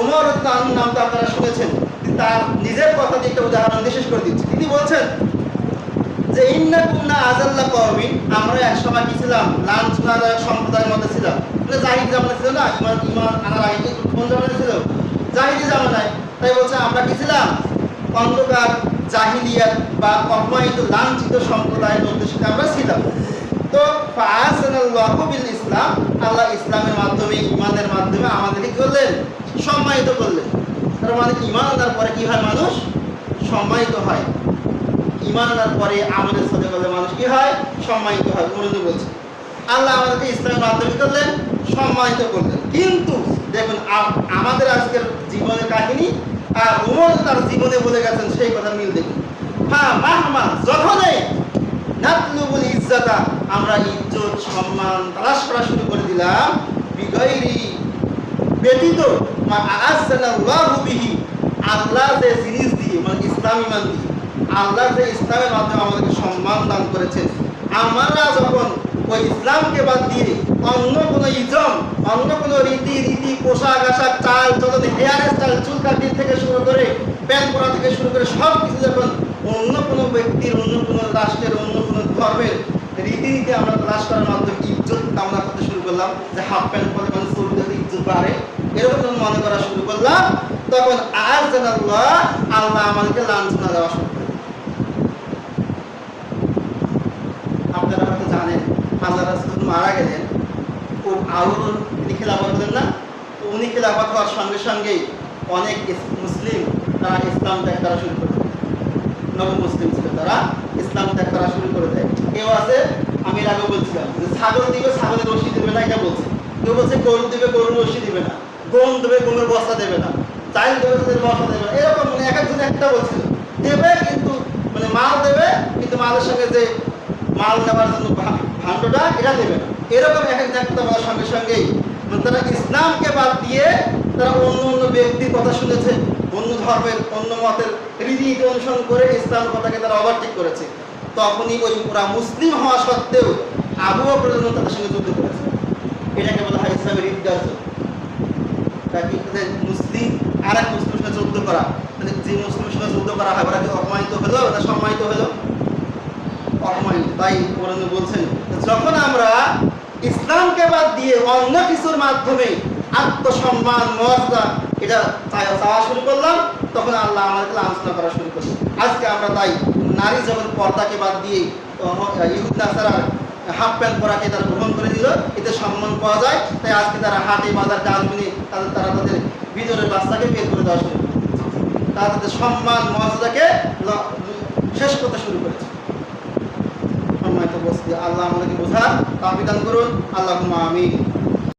ওমর আপনারা শুনেছেন। তার নিজের কথা দিয়ে একটা উদাহরণ করে দিচ্ছি। তিনি বলছেন যে ইন্না কুন্না আজাল্লা কওমিন আমরা এক সময় কি ছিলাম? লাঞ্ছনাদায়ক সম্প্রদায়ের মধ্যে ছিলাম। মানে জাহিদি জামানা ছিল না, ইমান ইমান আনার আগে কি কোন জামানা ছিল জামানায়। তাই বলছে, আমরা কি ছিলাম? অন্ধকার, জাহিলিয়াত বা অপমানিত লাঞ্ছিত সম্প্রদায়ের মধ্যে সাথে আমরা ছিলাম। তো ইসলাম, আল্লাহ ইসলামের মাধ্যমে ইমানের মাধ্যমে আমাদেরকে কি করলেন? সম্মানিত করলেন তার মানে ইমান আনার পরে কি হয় মানুষ? সম্মানিত হয়। ইমান আনার পরে আমাদের সাথে করলে মানুষ কি হয়? সম্মানিত হয়। মনোযোগ বলছে, আল্লাহ আমাদেরকে ইসলামের মাধ্যমে করলেন? সম্মানিত করলেন। কিন্তু দেখুন আমাদের আজকের জীবনের কাহিনী আর উমর তার জীবনে বলে গেছেন, সেই কথা মিল দেখুন। হ্যাঁ মাহমা, যখনই নাতলুবুল ইজ্জাতা আমরা ইজ্জত, সম্মান, তালাশ করা শুরু করে দিলাম বিগৈরি ব্যতীত আল্লাহ যে জিনিস দিয়ে মানে ইসলাম ইমান দিয়ে, আল্লাহ যে ইসলামের মাধ্যমে আমাদেরকে সম্মান দান করেছেন, আমরা যখন ওই ইসলামকে বাদ দিয়ে অন্য কোনো ইজম, অন্য কোনো রীতি রীতি, পোশাক, আশাক, চাল চলন হেয়ার স্টাইল চুল কাটিয়ে থেকে শুরু করে প্যান্ট পরা থেকে শুরু করে সব কিছু যখন অন্য কোনো ব্যক্তির, অন্য কোনো রাষ্ট্রের, অন্য কোনো ধর্মের রীতিনীতি আমরা করার মাধ্যমে ইজ্জত কামনা করতে শুরু করলাম যে হাফ প্যান্ট পরে মানে চুল দিলে ইজ্জত বাড়ে এরকম মনে করা শুরু করলাম, তখন আজ জানাল্লাহ আল্লাহ আমাদেরকে লাঞ্ছনা দেওয়া শুরু আপনারা হয়তো জানেন আল্লাহ রাসূল মারা গেলেন। ও আরুন তিনি খেলাফত হলেন না। তো উনি খেলাফত হওয়ার সঙ্গে সঙ্গেই অনেক মুসলিম তারা ইসলাম ত্যাগ করা শুরু করে। নব মুসলিম ছিল তারা, ইসলাম ত্যাগ করা শুরু করে দেয়। কেউ আছে? আমি এর আগে বলছিলাম যে ছাগল দিবে, ছাগলের রশি দিবে না, এটা বলছে। কেউ বলছে গরু দিবে, গরুর রশি দিবে না। গম দেবে গমের বস্তা দেবে না। চাল দেবে, তাদের বস্তা দেবে না। এরকম মানে এক একজন একটা বলছিল। দেবে কিন্তু মানে মাল দেবে, কিন্তু মালের সঙ্গে যে মাল নেওয়ার জন্য ভাণ্ডটা, এটা দেবে না। এরকম এক এক একটা বলার সঙ্গে সঙ্গেই মানে তারা ইসলামকে বাদ দিয়ে তারা অন্য অন্য ব্যক্তির কথা শুনেছে, অন্য ধর্মের, অন্য মতের রীতি অনুসরণ করে ইসলাম কথাকে তারা ওভারটেক করেছে। তখনই ওই পুরা মুসলিম হওয়া সত্ত্বেও আবু বকর রাদিয়াল্লাহু তাদের সঙ্গে যুদ্ধ করেছে এটাকে বলা হয় ইসলামের ইদ্দার যুদ্ধ তাকে যে মুসলিম আর এক মুসলিমের সঙ্গে যুদ্ধ করা। মানে যে মুসলিমের সঙ্গে যুদ্ধ করা হয়, ওরা কি অপমানিত হলো না সম্মানিত হলো? অপমানিত, তাই কোরআন বলছেন যখন আমরা ইসলামকে বাদ দিয়ে অন্য কিছুর মাধ্যমে আত্মসম্মান, মর্যাদা, এটা চাওয়া শুরু করলাম, তখন আল্লাহ আমাদেরকে আলোচনা করা শুরু করল আজকে আমরা তাই নারী যখন পর্দাকে বাদ দিয়ে ইহুদ নাসারা হাফ প্যান্ট পরাকে তারা গ্রহণ করে দিল, এতে সম্মান পাওয়া যায়। তাই আজকে তারা হাটে, বাজার ডাস্টবিনে তাদের তারা তাদের ভিতরের বাচ্চাকে বের করে দেওয়া শুরু তারা তাদের সম্মান, মর্যাদাকে শেষ করতে শুরু করেছে। সম্মানিত বস্তি আল্লাহ আমাদেরকে বোঝার তাবিদান করুন। আল্লাহ আমি